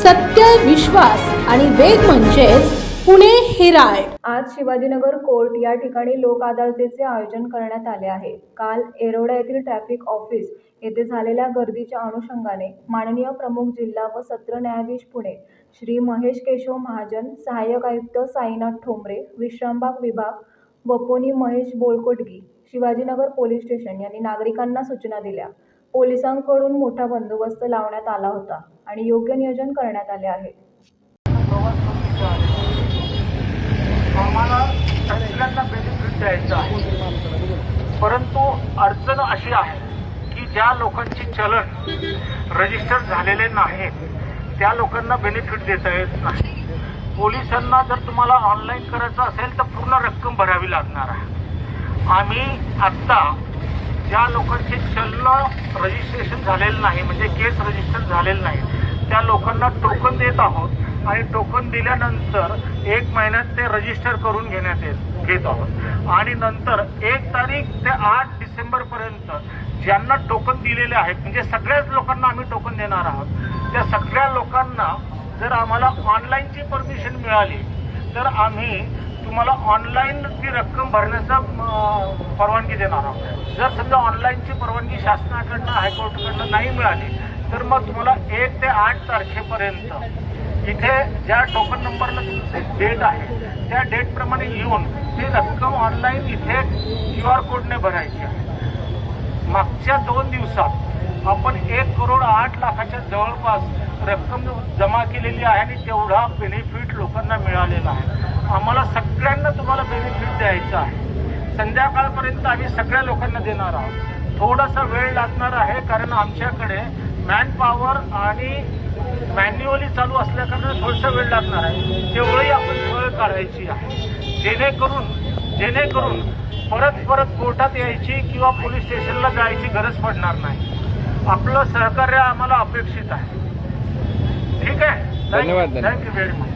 सत्य विश्वास आणि वेग म्हणजेच पुणे हिराय आज शिवाजीनगर कोर्ट या ठिकाणी लोक अदालतीचे आयोजन करण्यात आले आहे. काल एरोडा येथील ट्रॅफिक ऑफिस येथे झालेल्या गर्दीच्या अनुषंगाने माननीय प्रमुख जिल्हा व सत्र न्यायाधीश पुणे श्री महेश केशव महाजन सहाय्यक आयुक्त साईनाथ ठोंबरे विश्रामबाग विभाग वपोनी महेश बोलकोटगी शिवाजीनगर पोलीस स्टेशन यांनी नागरिकांना सूचना दिल्या. पोलिसांकडून मोठा बंदोबस्त लावण्यात आला होता आणि योग्य नियोजन करण्यात आले आहे. आम्हाला बेनिफिट द्यायचं आहे. परंतु अडचण अशी आहे की ज्या लोकांची चलन रजिस्टर झालेले नाहीत त्या लोकांना बेनिफिट देता येत नाही. पोलिसांना जर तुम्हाला ऑनलाईन करायचं असेल तर पूर्ण रक्कम भरावी लागणार आहे. आम्ही आत्ता ज्या लोकांचे चलन रजिस्ट्रेशन झालेलं नाही म्हणजे केस रजिस्टर झालेलं नाही त्या लोकांना टोकन देत आहोत आणि टोकन दिल्यानंतर एक महिन्यात ते रजिस्टर करून घेण्यात येत घेत आहोत. आणि नंतर एक तारीख ते आठ डिसेंबर पर्यंत ज्यांना टोकन दिलेले आहेत म्हणजे सगळ्याच लोकांना आम्ही टोकन देणार आहोत त्या सगळ्या लोकांना जर आम्हाला ऑनलाईनची परमिशन मिळाली तर आम्ही तुम्हाला ऑनलाईन ती रक्कम भरण्याचा परवानगी देणार आहोत. जर समजा ऑनलाईनची परवानगी शासनाकडनं हायकोर्टकडनं नाही मिळाली तर मग तुम्हाला एक ते आठ तारखेपर्यंत इथे ज्या टोकन नंबरला तुमचे डेट आहे त्या डेटप्रमाणे येऊन ती रक्कम ऑनलाईन इथे क्यू आर कोडने भरायची आहे. मागच्या दोन दिवसात आपण करोड आठ लाखाच्या जवळपास रक्कम जमा केलेली आहे आणि तेवढा बेनिफिट लोकांना मिळालेला आहे. आम्हाला सगळ्यांना तुम्हाला बेनिफिट द्यायचं आहे. संध्याकाळपर्यंत आम्ही सगळ्या लोकांना देणार आहोत. थोडासा वेळ लागणार आहे कारण आमच्याकडे मॅन पॉवर आणि मॅन्युअली चालू असल्याकारणाने थोडासा वेळ लागणार आहे. तेवढंही आपण वेळ काढायची आहे. जेणेकरून जेणेकरून परत परत कोर्टात यायची किंवा पोलीस स्टेशनला जायची गरज पडणार नाही. आपलं सहकार्य आम्हाला अपेक्षित आहे. ठीक आहे? धन्यवाद, धन्यवाद. Thank you very much